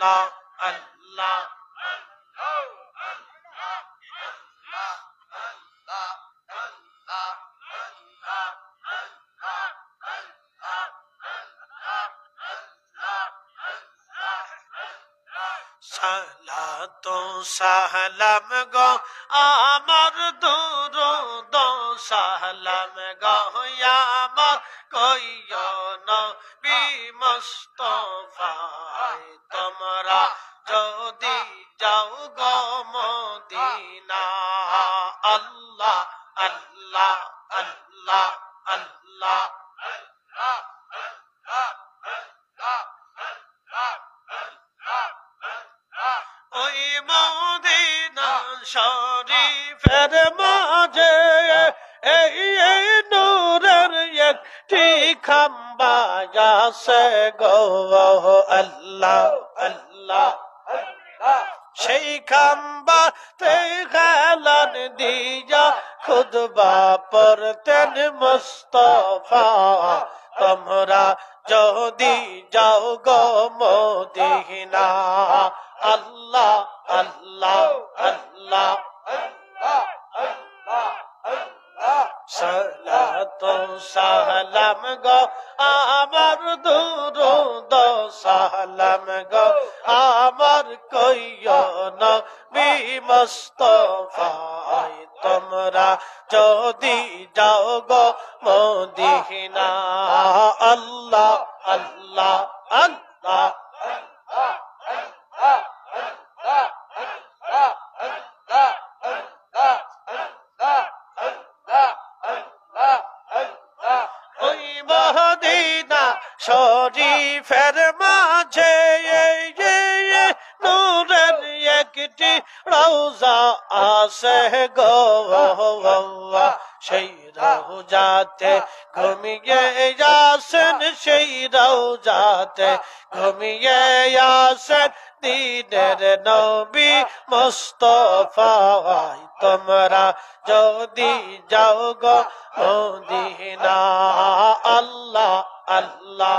আল্লাহ আল্লাহ সালাতো সালাম গো আমার দুরুদ সালাম গো আমার কইয় নবী মুস্তফায় তোমরা যদি যাও গো মদিনা আল্লাহ আল্লাহ আল্লাহ আল্লাহ ওই মদিনা শরীফের মাঝে এই খাম্বা আছে গো আল্লাহ আল্লাহ সেই খাম্বাতে খেলান দিয়া খুদবা পড়তেন মুস্তফা তোমরা যদি যাও গো মদিনা আল্লাহ আল্লাহ আল্লাহ সালাত সালাম গো, আমার দুরুদ সালাম গো, আমার কইয় নবী মুস্তফায় তোমরা যদি যাও গো মদিনা। আল্লাহ আল্লাহ আল্লাহ। শরীফের মাঝে নূরের একটি রওজা আছে গো সেই রওজাতে ঘুমিয়ে আসেন, সেই রওজাতে ঘুমিয়ে আসেন দিনের নবী মুস্তফা। তোমরা যদি যাও গো মদিনা। আল্লাহ আল্লাহ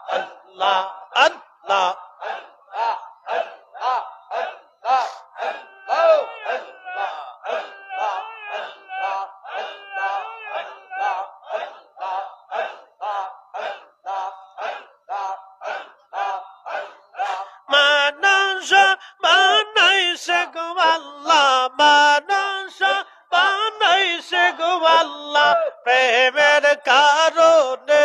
প্রেমের কারণে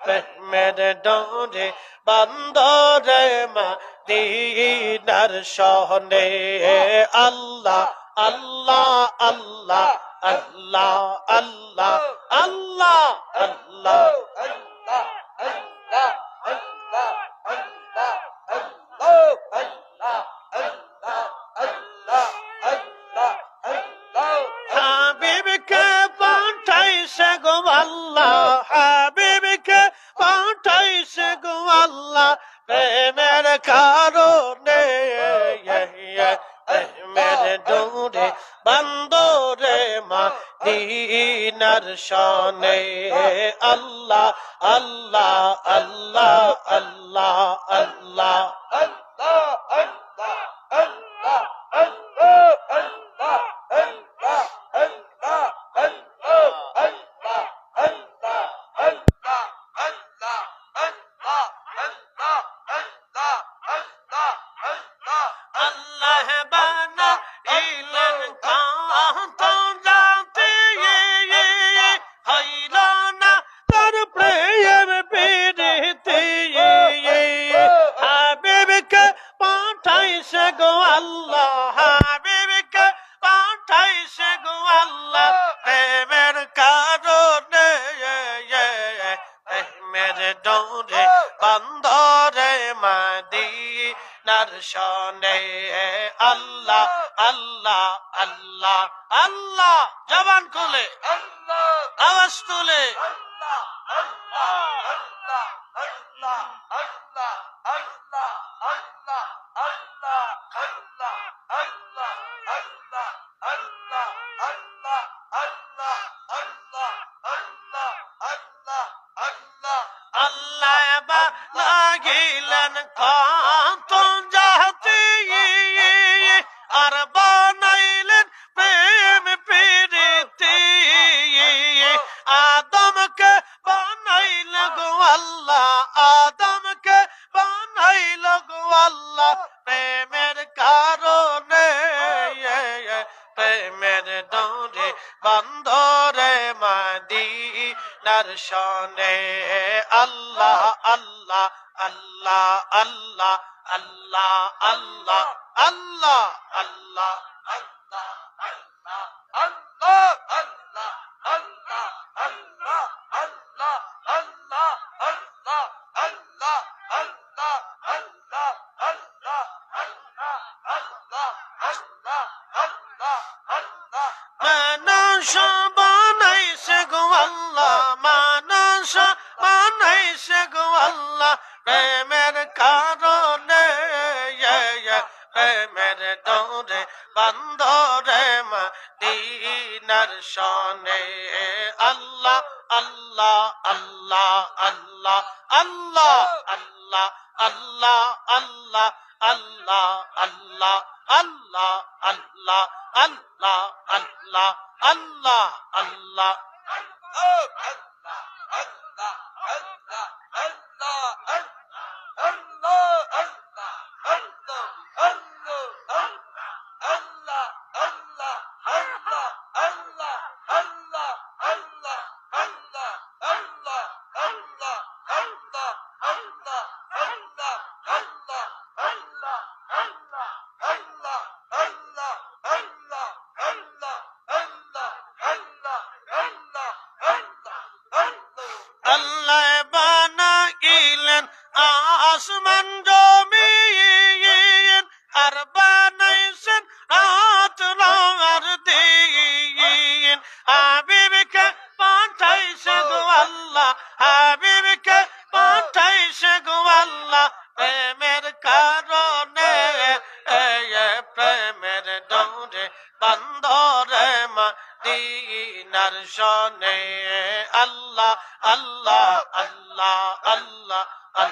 প্রেমের ডোরে বন্দরে মা দিনার সহনে আল্লাহ আল্লাহ আল্লাহ আল্লাহ আল্লাহ আল্লাহ প্রেমের কারণে প্রেমের ডোরে বন্দরে মা দিনার আল্লাহ আল্লাহ আল্লাহ আল্লাহ আল্লাহ আল্লাহ। আল্লাহ আল্লাহ আল্লাহ জবান খোলে আওয়াজ তোলে। Allah, Allah, Allah, Allah, বন্ধরে মাদি নার সনে আল্লাহ প্রেমের দৌড়ে বন্ধরে মদিনার শনে আল্লাহ আল্লাহ আল্লাহ আল্লাহ আল্লাহ আল্লাহ আল্লাহ আল্লাহ আল্লাহ আল্লাহ আল্লাহ আল্লাহ আল্লাহ আল্লাহ আল্লাহ আল্লাহ আল্লাহ হাবিবকে পাঠাইছে গো আল্লাহ, হাবিবকে পাঠাইছে গো আল্লাহ। প্রেমের কারণে প্রেমের দৌড়ে বন্ধরে মদিনার শনে। আল্লাহ আল্লাহ আল্লাহ আল্লাহ আল্লাহ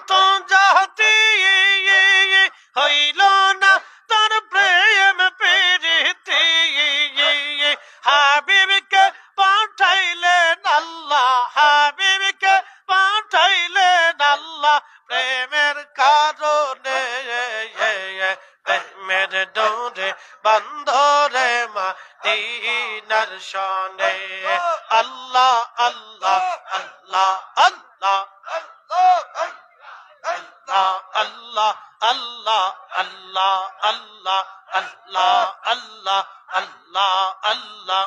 আল্লাহ প্রেমের কারণে প্রেমের দৌড়ে বন্ধরে মাদিনার শনে আল্লাহ আল্লাহ আল্লাহ আল্লাহ আল্লাহ আল্লাহ আল্লাহ আল্লাহ আল্লাহ আল্লাহ আল্লাহ আল্লাহ আল্লাহ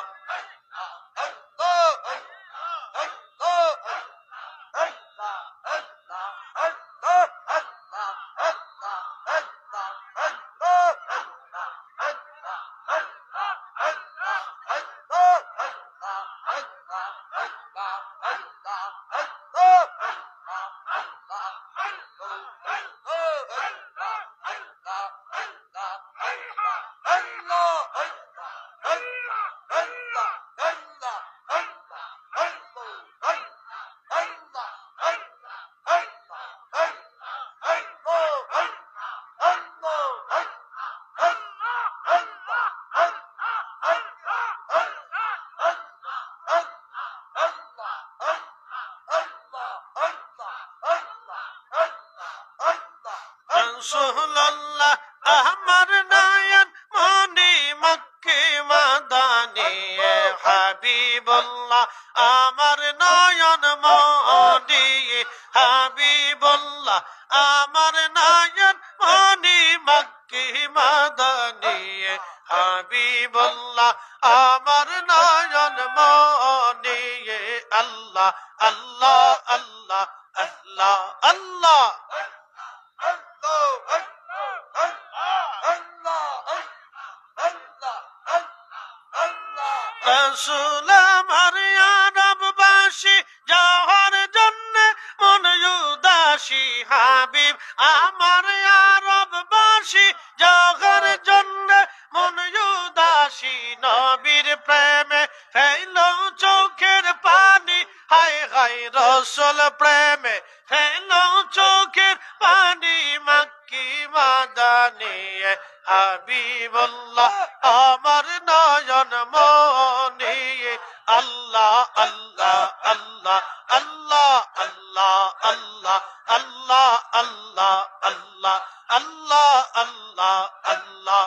রসুল্লাহ আমার নায়ন মনি মক্কি মাদানি হাবিবুল্লাহ আমার নয়ন মনি হাবিবুল্লাহ আমার নয়ন মনি মক্কি মাদানি হাবিবুল্লাহ আমার নয়ন মনি আল্লাহ আল্লাহ আল্লাহ আল্লাহ আল্লাহ। রসুল আমার আরববাসী যাওয়ার জন্য মন উদাসী হাবিব, আমার আরববাসী যাওয়ার জন্য মন উদাসী প্রেমে ফেল চোখের পানি, হায় হায় রসুল প্রেমে মাদানি হাবিবুল্লাহ আমার নয়ন মনি আল্লাহ আল্লাহ আল্লাহ আল্লাহ আল্লাহ আল্লাহ আল্লাহ আল্লাহ আল্লাহ আল্লাহ আল্লাহ আল্লাহ